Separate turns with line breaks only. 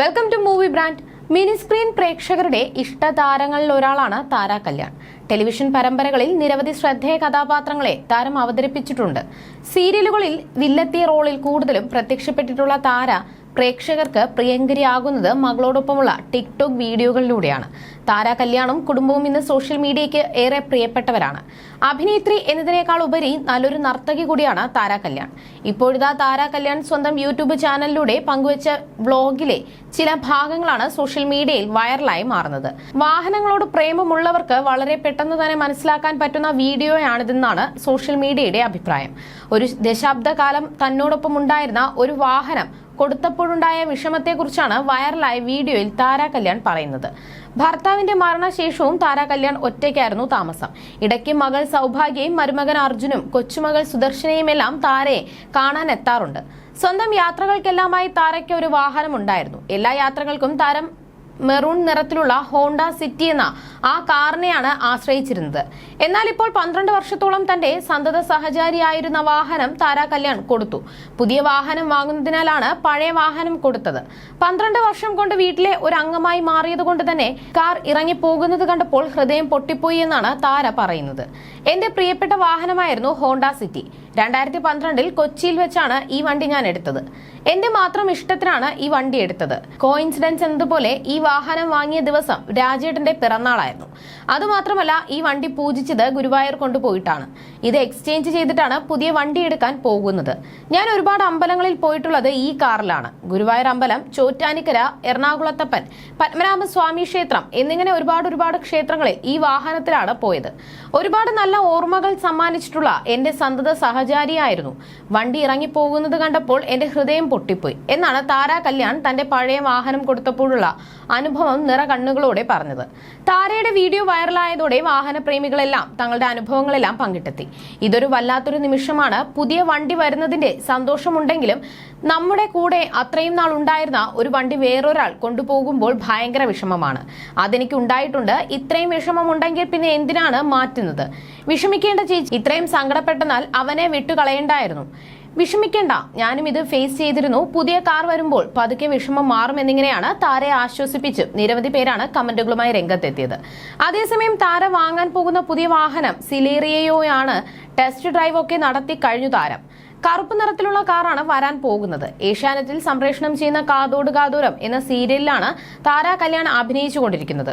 Welcome to movie brand mini screen പ്രേക്ഷകരുടെ ഇഷ്ടതാരങ്ങളിൽ ഒരാളാണ് താര കല്യാൺ. ടെലിവിഷൻ പരമ്പരകളിൽ നിരവധി ശ്രദ്ധേയ കഥാപാത്രങ്ങളെ താരം അവതരിപ്പിച്ചിട്ടുണ്ട്. സീരിയലുകളിൽ വില്ലത്തി റോളിൽ കൂടുതലും പ്രത്യക്ഷപ്പെട്ടിട്ടുള്ള താര പ്രേക്ഷകർക്ക് പ്രിയങ്കരിയാകുന്നത് മകളോടൊപ്പമുള്ള ടിക്ടോക്ക് വീഡിയോകളിലൂടെയാണ്. താര കല്യാണും കുടുംബവും ഇന്ന് സോഷ്യൽ മീഡിയയ്ക്ക് ഏറെ പ്രിയപ്പെട്ടവരാണ്. അഭിനേത്രി എന്നതിനേക്കാൾ ഉപരി നല്ലൊരു നർത്തകി കൂടിയാണ് താര കല്യാൺ. ഇപ്പോഴിതാ താര കല്യാൺ സ്വന്തം യൂട്യൂബ് ചാനലിലൂടെ പങ്കുവച്ച വ്ളോഗിലെ ചില ഭാഗങ്ങളാണ് സോഷ്യൽ മീഡിയയിൽ വൈറലായി മാറുന്നത്. വാഹനങ്ങളോട് പ്രേമമുള്ളവർക്ക് വളരെ പെട്ടെന്ന് തന്നെ മനസ്സിലാക്കാൻ പറ്റുന്ന വീഡിയോയാണിതെന്നാണ് സോഷ്യൽ മീഡിയയുടെ അഭിപ്രായം. ഒരു ദശാബ്ദകാലം തന്നോടൊപ്പം ഉണ്ടായിരുന്ന ഒരു വാഹനം കൊടുത്തപ്പോഴുണ്ടായ വിഷമത്തെക്കുറിച്ചാണ് വൈറലായ വീഡിയോയിൽ താര കല്യാൺ പറയുന്നത്. ഭർത്താവിന്റെ മരണശേഷവും താര കല്യാൺ ഒറ്റയ്ക്കായിരുന്നു താമസം. ഇടയ്ക്ക് മകൾ സൗഭാഗ്യയും മരുമകൻ അർജുനും കൊച്ചുമകൾ സുദർശനയുമെല്ലാം താരയെ കാണാൻ എത്താറുണ്ട് സ്വന്തം യാത്രകൾക്കെല്ലാമായി താരയ്ക്ക് ഒരു വാഹനം ഉണ്ടായിരുന്നു എല്ലാ യാത്രകൾക്കും താരം മെറൂൺ നിറത്തിലുള്ള ഹോണ്ട സിറ്റി എന്ന ആ കാറിനെയാണ് ആശ്രയിച്ചിരുന്നത്. എന്നാൽ ഇപ്പോൾ പന്ത്രണ്ട് വർഷത്തോളം തന്റെ സന്തത സഹചാരിയായിരുന്ന വാഹനം താരാ കല്യാൺ കൊടുത്തു. പുതിയ വാഹനം വാങ്ങുന്നതിനാലാണ് പഴയ വാഹനം കൊടുത്തത്. പന്ത്രണ്ട് വർഷം കൊണ്ട് വീട്ടിലെ ഒരു അംഗമായി മാറിയത് കൊണ്ട് തന്നെ കാർ ഇറങ്ങി പോകുന്നത് കണ്ടപ്പോൾ ഹൃദയം പൊട്ടിപ്പോയി എന്നാണ് താര പറയുന്നത്. എന്റെ പ്രിയപ്പെട്ട വാഹനമായിരുന്നു ഹോണ്ട സിറ്റി. രണ്ടായിരത്തി പന്ത്രണ്ടിൽ കൊച്ചിയിൽ വെച്ചാണ് ഈ വണ്ടി ഞാൻ എടുത്തത്. എന്റെ മാത്രം ഇഷ്ടത്തിനാണ് ഈ വണ്ടി എടുത്തത്. കോയിൻസിഡൻസ് എന്നതുപോലെ ഈ വാഹനം വാങ്ങിയ ദിവസം രാജേട്ടന്റെ പിറന്നാളായിരുന്നു. അതുമാത്രമല്ല ഈ വണ്ടി പൂജിച്ചത് ഗുരുവായൂർ കൊണ്ടുപോയിട്ടാണ്. ഇത് എക്സ്ചേഞ്ച് ചെയ്തിട്ടാണ് പുതിയ വണ്ടി എടുക്കാൻ പോകുന്നത്. ഞാൻ ഒരുപാട് അമ്പലങ്ങളിൽ പോയിട്ടുള്ളത് ഈ കാറിലാണ്. ഗുരുവായൂർ അമ്പലം ചോറ്റാനിക്കര എറണാകുളത്തപ്പൻ പത്മനാഭസ്വാമി ക്ഷേത്രം എന്നിങ്ങനെ ഒരുപാട് ഒരുപാട് ക്ഷേത്രങ്ങളിൽ ഈ വാഹനത്തിലാണ് പോയത്. ഒരുപാട് നല്ല ഓർമ്മകൾ സമ്മാനിച്ചിട്ടുള്ള എന്റെ സന്തത സഹചാരിയായിരുന്നു. വണ്ടി ഇറങ്ങിപ്പോകുന്നത് കണ്ടപ്പോൾ എന്റെ ഹൃദയം പൊട്ടിപ്പോയി. എന്നാണ് താര കല്യാൺ തന്റെ പഴയ വാഹനം കൊടുത്തപ്പോഴുള്ള അനുഭവം നിറ കണ്ണുകളോടെ പറഞ്ഞത്. താരയുടെ വീഡിയോ വൈറലായതോടെ വാഹനപ്രേമികളെല്ലാം തങ്ങളുടെ അനുഭവങ്ങളെല്ലാം പങ്കിട്ടെത്തി. ഇതൊരു വല്ലാത്തൊരു നിമിഷമാണ്. പുതിയ വണ്ടി വരുന്നതിന്റെ സന്തോഷമുണ്ടെങ്കിലും നമ്മുടെ കൂടെ അത്രയും നാൾ ഉണ്ടായിരുന്ന ഒരു വണ്ടി വേറൊരാൾ കൊണ്ടുപോകുമ്പോൾ ഭയങ്കര വിഷമമാണ്. അതെനിക്ക് ഉണ്ടായിട്ടുണ്ട് ഇത്രയും വിഷമമുണ്ടെങ്കിൽ പിന്നെ എന്തിനാണ് മാറ്റുന്നത്? വിഷമിക്കേണ്ട ചേച്ചി ഇത്രയും സങ്കടപ്പെട്ടെന്നാൽ അവനെ വിട്ടുകളയണ്ടായിരുന്നു. വിഷമിക്കേണ്ട. ഞാനും ഇത് ഫേസ് ചെയ്തിരുന്നു. പുതിയ കാർ വരുമ്പോൾ പതുക്കെ വിഷമം മാറുമെന്നിങ്ങനെയാണ് താരയെ ആശ്വസിപ്പിച്ച് നിരവധി പേരാണ് കമന്റുകളുമായി രംഗത്തെത്തിയത്. അതേസമയം താര വാങ്ങാൻ പോകുന്ന പുതിയ വാഹനം സിലേറിയയോയാണ് ടെസ്റ്റ് ഡ്രൈവ് ഒക്കെ നടത്തി കഴിഞ്ഞു താരം. കറുപ്പ് നിറത്തിലുള്ള കാറാണ് വരാൻ പോകുന്നത്. ഏഷ്യാനെറ്റിൽ സംപ്രേഷണം ചെയ്യുന്ന കാതോട് കാതൂരം എന്ന സീരിയലിലാണ് താര കല്യാൺ അഭിനയിച്ചുകൊണ്ടിരിക്കുന്നത്.